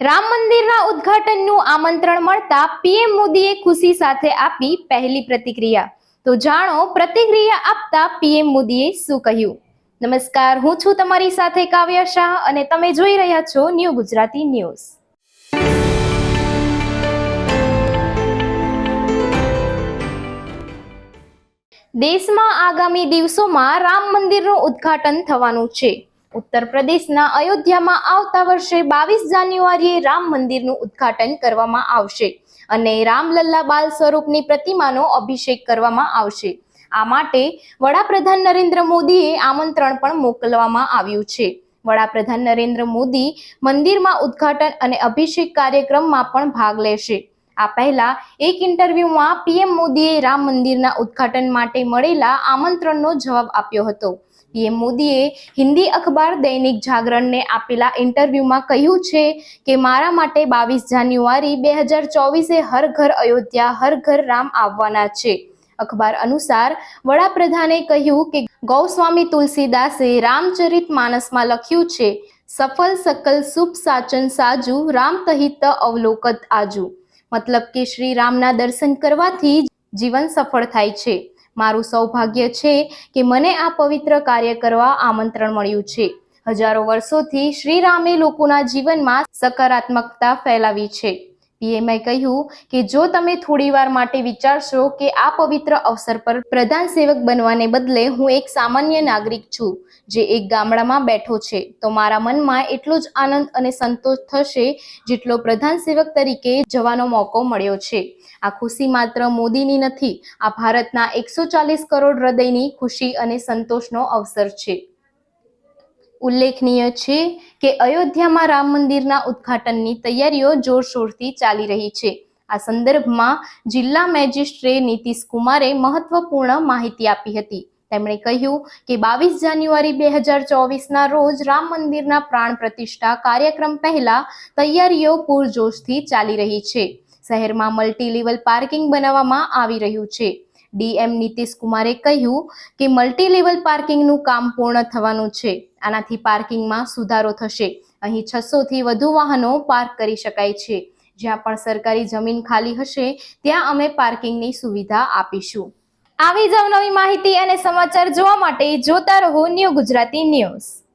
રામ મંદિરના ઉદ્ઘાટનનું આમંત્રણ મળતા પીએમ મોદીએ ખુશી સાથે આપી પહેલી પ્રતિક્રિયા. તો જાણો, પ્રતિક્રિયા આપતા પીએમ મોદીએ શું કહ્યું? નમસ્કાર, હું છું તમારી સાથે કાવ્ય શાહ અને તમે જોઈ રહ્યા છો ન્યૂ ગુજરાતી ન્યૂઝ. દેશમાં આગામી દિવસોમાં રામ મંદિરનું ઉદ્ઘાટન થવાનું છે. ઉત્તર પ્રદેશના અયોધ્યામાં આવતા વર્ષે બાવીસ જાન્યુઆરીએ રામ મંદિરનું ઉદ્ઘાટન કરવામાં આવશે અને રામલલ્લા બાલ સ્વરૂપની પ્રતિમાનો અભિષેક કરવામાં આવશે. આ માટે વડાપ્રધાન નરેન્દ્ર મોદીએ આમંત્રણ પણ મોકલવામાં આવ્યું છે. વડાપ્રધાન નરેન્દ્ર મોદી મંદિરમાં ઉદ્ઘાટન અને અભિષેક કાર્યક્રમમાં પણ ભાગ લેશે. આ પહેલા એક ઇન્ટરવ્યુમાં પીએમ મોદીએ રામ મંદિરના ઉદ્ઘાટન માટે મળેલા આમંત્રણનો જવાબ આપ્યો હતો. પીએમ મોદીએ હિન્દી અખબાર દૈનિક જાગરણને આપેલા ઇન્ટરવ્યુમાં કહ્યું છે કે, મારા માટે બાવીસ જાન્યુઆરી બે હજાર ચોવીસે હર ઘર અયોધ્યા, હર ઘર રામ આવવાના છે. અખબાર અનુસાર વડાપ્રધાને કહ્યું કે, ગૌસ્વામી તુલસીદાસે રામચરિત માનસમાં લખ્યું છે, સફલ, સકલ, શુભ, સાચન, સાજુ, રામ તહિત અવલોકત આજુ. મતલબ કે શ્રી રામના દર્શન કરવાથી જીવન સફળ થાય છે. મારું સૌભાગ્ય છે કે મને આ પવિત્ર કાર્ય કરવા આમંત્રણ મળ્યું છે. હજારો વર્ષોથી શ્રી રામે લોકોના જીવનમાં સકારાત્મકતા ફેલાવી છે. પીએમએ કહ્યું કે જો તમે થોડીવાર માટે વિચારશો કે આ પવિત્ર અવસર પર પ્રધાન સેવક બનવાને બદલે હું એક સામાન્ય નાગરિક છું, જે એક ગામડામાં બેઠો છે, તો મારા મનમાં એટલો જ આનંદ અને સંતોષ થશે જેટલો પ્રધાન સેવક તરીકે જવાનો મોકો મળ્યો છે. આ ખુશી માત્ર મોદીની નથી, આ ભારતના એકસો ચાલીસ કરોડ હૃદયની ખુશી અને સંતોષનો અવસર છે. ઉલ્લેખનીય છે કે અયોધ્યામાં રામ મંદિરના ઉદ્ઘાટનની તૈયારીઓ જોરશોરથી ચાલી રહી છે. આ સંદર્ભમાં જિલ્લા મેજિસ્ટ્રેટ નીતિશ કુમારે મહત્વપૂર્ણ માહિતી આપી હતી. તેમણે કહ્યું કે બાવીસ જાન્યુઆરી બે હજાર ચોવીસના રોજ રામ મંદિરના પ્રાણ પ્રતિષ્ઠા કાર્યક્રમ પહેલા તૈયારીઓ પૂરજોશથી ચાલી રહી છે. શહેરમાં મલ્ટી લેવલ પાર્કિંગ બનાવવામાં આવી રહ્યું છે. ડીએમ નીતિશ કુમારે કહ્યું કે મલ્ટી લેવલ પાર્કિંગનું કામ પૂર્ણ થવાનું છે. આનાથી પાર્કિંગમાં સુધારો થશે. અહીં છસો થી વધુ વાહનો પાર્ક કરી શકાય છે. જ્યાં પણ સરકારી જમીન ખાલી હશે, ત્યાં અમે પાર્કિંગની સુવિધા આપીશું. આવી જ અવનવી માહિતી અને સમાચાર જોવા માટે જોતા રહો ન્યૂ ગુજરાતી ન્યૂઝ.